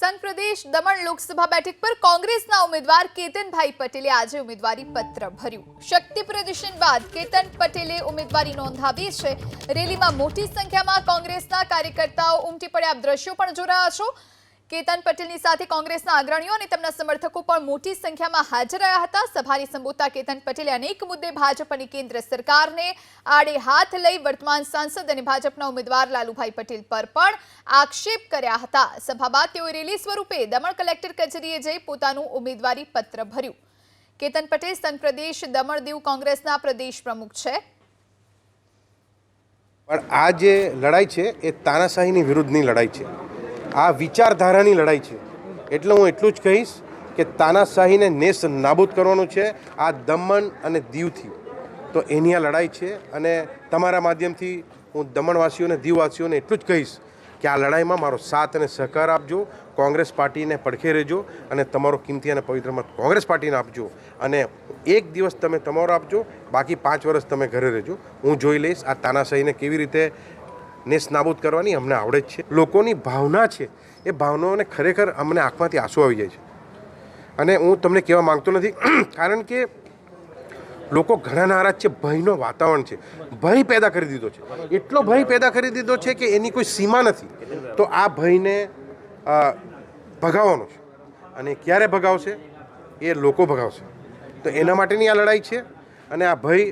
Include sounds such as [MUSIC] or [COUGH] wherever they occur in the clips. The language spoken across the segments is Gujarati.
સંઘ પ્રદેશ દમણ લોકસભા બેઠક પર કોંગ્રેસના ઉમેદવાર કેતનભાઈ પટેલે આજે ઉમેદવારી પત્ર ભર્યું. શક્તિ પ્રદર્શન બાદ કેતન પટેલે ઉમેદવારી નોંધાવી છે. રેલીમાં મોટી સંખ્યામાં કોંગ્રેસના કાર્યકર્તાઓ ઉમટી પડ્યા. દ્રશ્યો પણ જોડાયા છો. કેતન પટેલની સાથે કોંગ્રેસના અગ્રણીઓ અને તેમના સમર્થકો પણ મોટી સંખ્યામાં હાજર રહ્યા હતા. સભાને સંબોધતા કેતન પટેલે અનેક મુદ્દે ભાજપ અને કેન્દ્ર સરકારને આડે હાથ લઈ વર્તમાન સાંસદ અને ભાજપના ઉમેદવાર લાલુભાઈ પટેલ પર પણ આક્ષેપ કર્યા હતા. સભા બાદ તેઓએ રેલી સ્વરૂપે દમણ કલેક્ટર કચેરીએ જઈ પોતાનું ઉમેદવારી પત્ર ભર્યું. કેતન પટેલ સંત પ્રદેશ, દમણ દીવ કોંગ્રેસના પ્રદેશ પ્રમુખ છે. પણ આ જે લડાઈ છે, એ તાનાશાહીની વિરુદ્ધની લડાઈ છે. આ વિચારધારાની લડાઈ છે. એટલે હું એટલું જ કહીશ કે તાનાશાહીને નેસ નાબૂદ કરવાનું છે, આ દમણ અને દીવથી. તો એની આ લડાઈ છે અને તમારા માધ્યમથી હું દમણવાસીઓને, દીવવાસીઓને એટલું જ કહીશ કે આ લડાઈમાં મારો સાથ અને સહકાર આપજો, કોંગ્રેસ પાર્ટીને પડખે રહેજો અને તમારો કિંમતી અને પવિત્ર મત કોંગ્રેસ પાર્ટીને આપજો અને એક દિવસ તમે તમારો આપજો, બાકી પાંચ વર્ષ તમે ઘરે રહેજો. હું જોઈ લઈશ આ તાનાશાહીને કેવી રીતે નેસ સ્નાબૂદ કરવાની અમને આવડે જ છે. લોકોની ભાવના છે, એ ભાવનાઓને ખરેખર અમને આંખમાંથી આંસુ આવી જાય છે. અને હું તમને કહેવા માંગતો નથી, [CLEARS THROAT] કારણ કે લોકો ઘણા નારાજ છે, ભયનો વાતાવરણ છે. ભય પેદા કરી દીધો છે. એટલો ભય પેદા કરી દીધો છે કે એની કોઈ સીમા નથી. તો આ ભયને ભગાવવાનો છે. અને ક્યારે ભગાવશે? એ લોકો ભગાવશે. તો એના માટેની આ લડાઈ છે અને આ ભય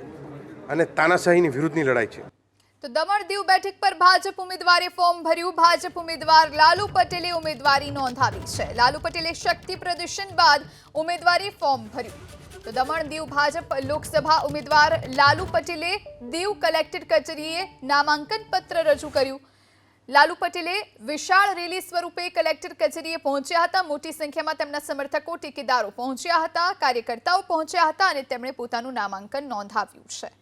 અને તાનાશાહીની વિરુદ્ધની લડાઈ છે. તો દમણ દીવ બેઠક પર ભાજપ ઉમેદવારે ફોર્મ ભર્યું. ભાજપ ઉમેદવાર લાલુ પટેલે ઉમેદવારી નોંધાવી છે. લાલુ પટેલે શક્તિ પ્રદર્શન બાદ ઉમેદવારી ફોર્મ ભર્યું. તો દમણ દીવ ભાજપ લોકસભા ઉમેદવાર લાલુ પટેલે દીવ કલેક્ટર કચેરીએ નામાંકન પત્ર રજૂ કર્યું. લાલુ પટેલે વિશાળ રેલી સ્વરૂપે કલેક્ટર કચેરીએ પહોંચ્યા હતા. મોટી સંખ્યામાં તેમના સમર્થકો, ટેકેદારો પહોંચ્યા હતા, કાર્યકર્તાઓ પહોંચ્યા હતા અને તેમણે પોતાનું નામાંકન નોંધાવ્યું છે.